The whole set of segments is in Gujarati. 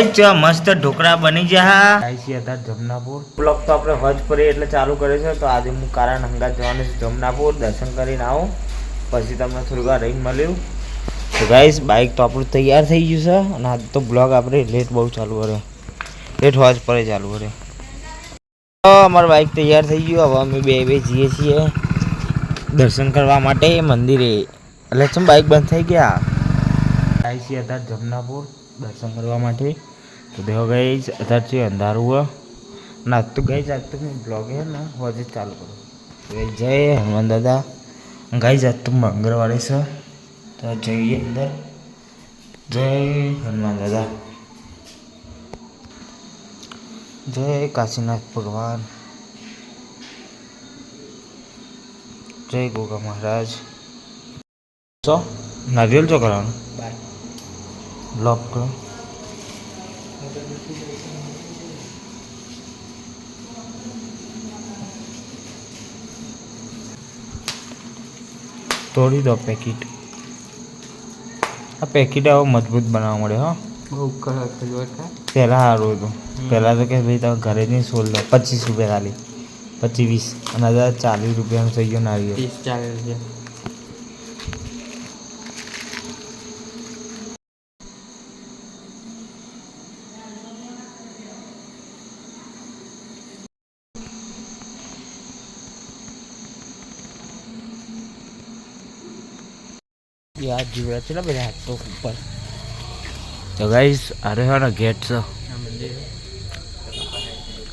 ગાઈસ મસ્ત ઢોકળા બની ગયા ગાઈસ અત્યારે જમનાપુર. બ્લોક તો આપણે હજ પરી એટલે ચાલુ કરે છે, તો આજે હું કારણ હંગા જવાનું છે જમનાપુર. દર્શન કરીને આવું. પછી તમને થોડી વાર રહીને મળ્યું તો ગાઈસ બાઇક તો આપણું તૈયાર થઈ ગયું છે, અને આજ તો બ્લોગ આપણે લેટ બહુ ચાલુ કરે લેટ હોજ પડે ચાલુ કરે અમારું બાઇક તૈયાર થઈ ગયું. હવે અમે બે બે જઈએ છીએ દર્શન કરવા માટે મંદિરે. એટલે શું બાઇક બંધ થઈ ગયા? આઈસી હતા જમનાપુર દર્શન કરવા માટે. તો દેખો ગઈ અત્યારે છે અંધારું હોય આજ તો ગઈ આજ તો હું બ્લોગ હે ને હોજે ચાલુ કરું તો જય હનુમાન દાદા ગઈ આજ તો મંગળવારે છે તો જઈએ અંદર જય હનુમાન દાદા જય કાશીનાથ ભગવાન જય ગોગા મહારાજ છો નારિયેલ છો કરવાનું બ્લોક કરો તોડી દો પેકેટ. આ પેકેટ આવો મજબૂત બનાવવા મળે હો. બહુ કડક પહેલાં સારું હતું. પહેલાં તો કે ભાઈ તમે ઘરે નહીં સોલ લો પચીસ રૂપિયા ખાલી પચીસ વીસ. અને અત્યારે ચાલીસ રૂપિયાનું થઈ ગયો નારિયેળ ત્રીસ ચાલીસ છે યાદ જીવડા છે ને બધા હાથ તો ઉપર. તો ગાઈસ અરે હા ગેટ છે.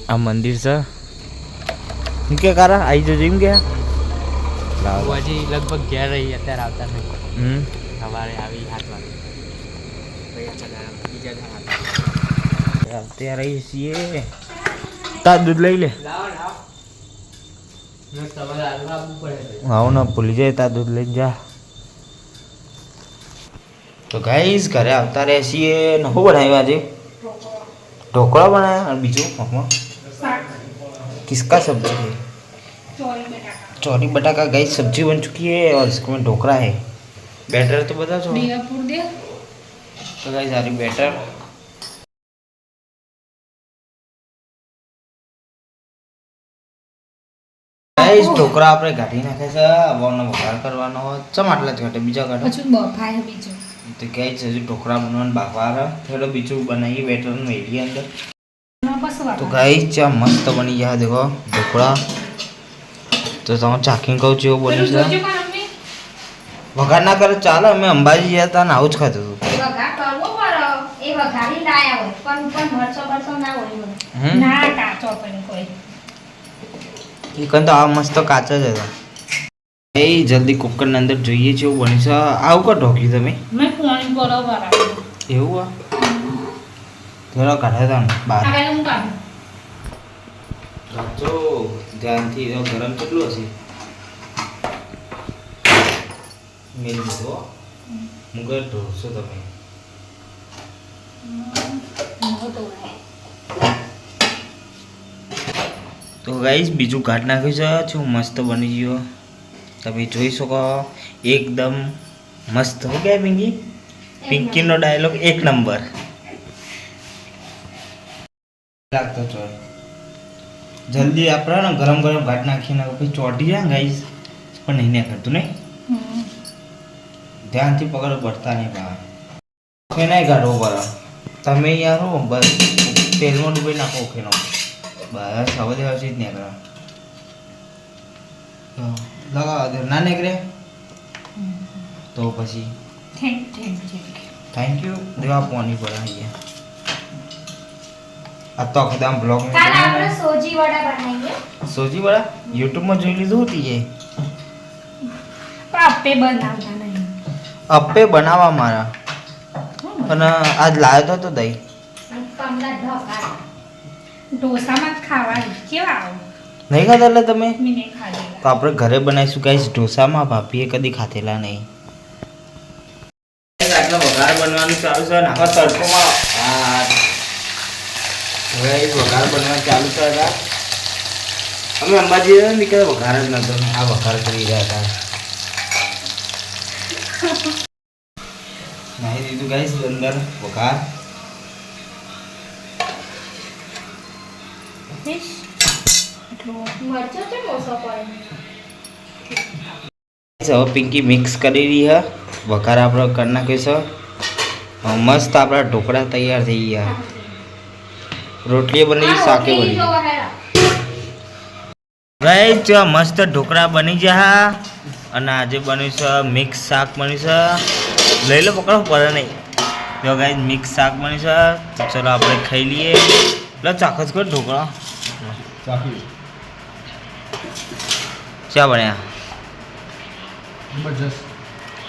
આ મંદિર છે. શું કે કારા આવી જજો એમ કે? હજી લગભગ ઘેર રહી અત્યારે આવતા નહીં. સવારે આવી હાથ વાગે. અત્યારે આવીએ છીએ. તાર દૂધ લઈ લે. આવો ને ભૂલી જાય તાર દૂધ લઈને જા. તો ગાઈસ ઘરે આવતા રહે છીએ ને શું બનાવ્યું આજે ઢોકળા બનાવ્યા અને બીજું આમાં किसका सब्जी है चौरी बटाका गई सब्जी बन चुकी है और इसमें ढोकरा है बैटर तो बता दो ડીવાપુર દે तो गाइस सारी बैटर ગાઈસ ઢોકળા આપણે કાઢી નાખે છે અવાનો વઘાર કરવાનો ચમ આટલા જ ઘટે બીજા ઘટે પછી બફાય બીજું તો છે હજુ ઢોકળા બનાવવાનું બાફા થોડો બીજું બનાવીએ બેટર મેળવીએ અંદર. તો ગાઈ ચા મસ્ત બની ગયા દેખો ઢોકળા. તો તમે ચાખીને કહું છું એવું બોલ્યું છે? વઘાર ના કરે ચાલે અમે અંબાજી ગયા હતા ને આવું જ ખાતું હતું. એ વઘાર કરવો પડે. એ વઘારી લાયા હોય પણ પણ મરચો બરચો ના હોય એમાં. હમ. ના કાચો પણ કોઈ. ચિકન તો આ મસ્ત કાચા જ હતા. એ જલ્દી કુકરની અંદર જોઈએ છે એવું બની છે. આવું કો ઢોકી તમે. બરોબર એવું આ થોડા કાઢે હતા બહાર આ હું કાઢું. રાખજો ધ્યાનથી તો ગરમ કેટલું હશે? મેલ દીધો મુગર ઢોળશો તમે. તો ગાઈસ બીજું કાઢ નાખ્યું છે. શું મસ્ત બની ગયો. તમે જોઈ શકો. એકદમ મસ્ત. હો ગયા પિંકી? પિંકીનો ડાયલોગ એક નંબર. લાગતો તો. જલ્દી આપણે ને ગરમ ગરમ ભાત નાખીને પછી ચોટી જાય ગાઈસ. પણ નહીં કરતું નહીં? ધ્યાનથી પકડ, પડતા નહીં બહાર. નહીં કાઢવો પડે તમે યાર હો બસ. તેલમાં ડૂબી નાખો ઓકેનો બસ, હવે દેવા જ નહીં કરો લગાવો ના નીકળે? તો પછી. Thank thank thank thank you દેવા પોની પડે અહીંયા આ તો આખો બ્લોગ કાલ આપણે સોજી વડા બનાવીએ સોજી વાળા યુટ્યુબમાં જોઈ લીધું હતી એ પણ આપે બનાવતા નહીં. અપ્પે બનાવવા મારા. અને આજ લાવ્યો તો તો દહીં. ઢોસામાં જ કેવા નહીં ખાતા એટલે તમે? મેં તો આપણે ઘરે બનાવીશું. કઈ ઢોસામાં ભાભીએ કદી ખાધેલા નહીં. બનવાનું ચાલુ છે ને આખા તડકોમાં આ હવે એ વઘાર બનવાનું ચાલુ છે હતા અમે અંબાજી ને કે વઘાર જ નતો આ વઘાર કરી રહ્યા હતા. નાહી દીધું ગાઈસ અંદર વઘાર. હવે પિંકી મિક્સ કરી રહી છે. વઘાર આપણે કરી નાખ્યો છે મસ્ત આપણા ઢોકળા તૈયાર થઈ ગયા. રોટલી બની શાકે બની ગાઈસ જો મસ્ત ઢોકળા બની ગયા અને આજે બન્યું છે મિક્સ શાક બન્યું છે. લઈ લો પકડો પડે નહીં. જો ગાઈસ મિક્સ શાક બન્યું છે. તો ચલો આપણે ખાઈ લઈએ. એટલે ચાખસ કર ઢોકળા. ચા બન્યા?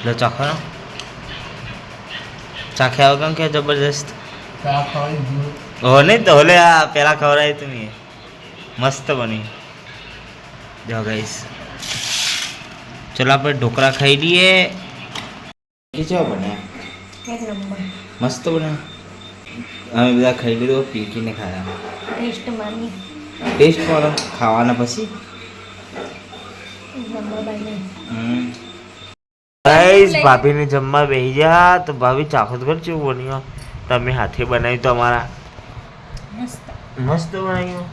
લો ચાખો ચાખે આવો કેમ કે જબરજસ્ત? હો નહીં તો હોલે આ પેલા ખવડાવી તમે મસ્ત બની. જો ગાઈસ ચલો આપણે ઢોકળા ખાઈ લઈએ. કેવા બન્યા? એક મસ્ત બન્યા. અમે બધા ખાઈ લીધું પીકીને ખાયા ટેસ્ટ મારી ટેસ્ટ ખાવાના પછી? બને. ગાઈસ ભાભીને જમવા બેહી જા તો ભાભી ચાખત કર ચેવું બન્યો. તમે હાથે બનાવ્યું તો અમારા. મસ્ત. મસ્ત બનાવ્યું?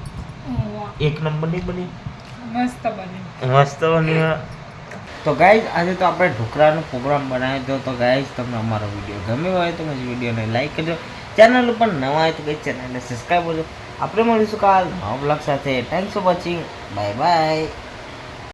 એક નંબર નહીં બની? મસ્ત બન્યું મસ્ત બન્યું તો ગાઈઝ આજે તો આપણે ઢોકળાનો પ્રોગ્રામ બનાવ્યો હતો. તો ગાઈઝ તમને અમારો વીડિયો ગમ્યો હોય તો પછી વિડીયોને લાઈક કરજો. ચેનલ ઉપર નવા હોય તો કઈ ચેનલને સબસ્ક્રાઈબ કરજો. આપણે મળીશું કાલ નવા બ્લોગ સાથે. Thanks for watching bye bye